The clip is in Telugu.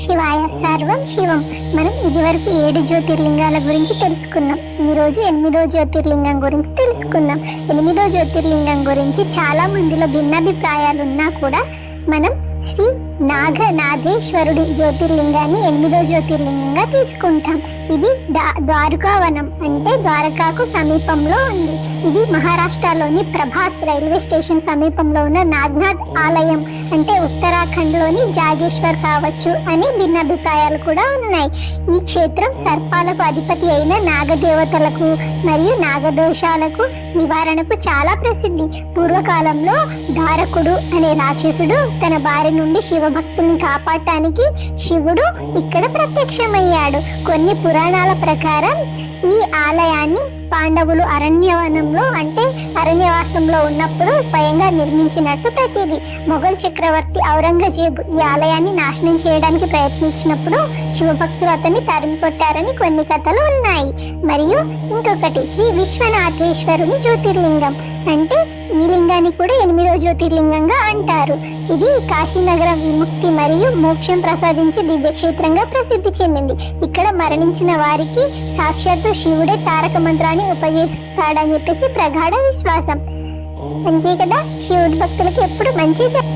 శివాయ సర్వం శివం. మనం ఇదివరకు ఏడు జ్యోతిర్లింగాల గురించి తెలుసుకున్నాం. ఈరోజు ఎనిమిదో జ్యోతిర్లింగం గురించి తెలుసుకుందాం ఎనిమిదో జ్యోతిర్లింగం గురించి చాలా మందిలో భిన్నాభిప్రాయాలు ఉన్నా కూడా మనం శ్రీ నాగనాథేశ్వరుడి జ్యోతిర్లింగాన్ని ఎనిమిదో జ్యోతిర్లింగంగా తీసుకుంటాం. ఇది ద్వారకావనం అంటే ద్వారకాకు సమీపంలో ఉంది. ఇది మహారాష్ట్రలోని ప్రభాత్ రైల్వే స్టేషన్ సమీపంలో ఉన్న నాగ్నాథ్ ఆలయం అంటే ఉత్తరాఖండ్లోని జాగేశ్వర్ కావచ్చు అని భిన్నాభిప్రాయాలు కూడా ఉన్నాయి. ఈ క్షేత్రం సర్పాలకు అధిపతి అయిన నాగదేవతలకు మరియు నాగదోషాలకు నివారణకు చాలా ప్రసిద్ధి. పూర్వకాలంలో ధారకుడు అనే రాక్షసుడు తన భార్య నుండి శివ శివభక్తుల్ని కాపాడటానికి శివుడు ఇక్కడ ప్రత్యక్షమయ్యాడు. కొన్ని పురాణాల ప్రకారం ఈ ఆలయాన్ని పాండవులు అరణ్యవనంలో అంటే అరణ్యవాసంలో ఉన్నప్పుడు స్వయంగా నిర్మించినట్టు ప్రతిది. మొఘల్ చక్రవర్తి ఔరంగజేబు ఈ ఆలయాన్ని నాశనం చేయడానికి ప్రయత్నించినప్పుడు శివభక్తులు అతన్ని తరిమి కొట్టారని కొన్ని కథలు ఉన్నాయి. మరియు ఇంకొకటి శ్రీ విశ్వనాథేశ్వరుని జ్యోతిర్లింగం. అంటే ఈ లింగాన్ని కూడా ఎనిమిదో జ్యోతిర్లింగంగా అంటారు. ఇది కాశీనగరం విముక్తి మరియు మోక్షం ప్రసాదించే దివ్యక్షేత్రంగా ప్రసిద్ధి చెందింది. ఇక్కడ మరణించిన వారికి సాక్షాత్తు శివుడే తారక మంత్రాన్ని ఉపయోగిస్తాడని చెప్పేసి ప్రగాఢ విశ్వాసం. అంతే కదా? శివుడి భక్తులకి ఎప్పుడు మంచి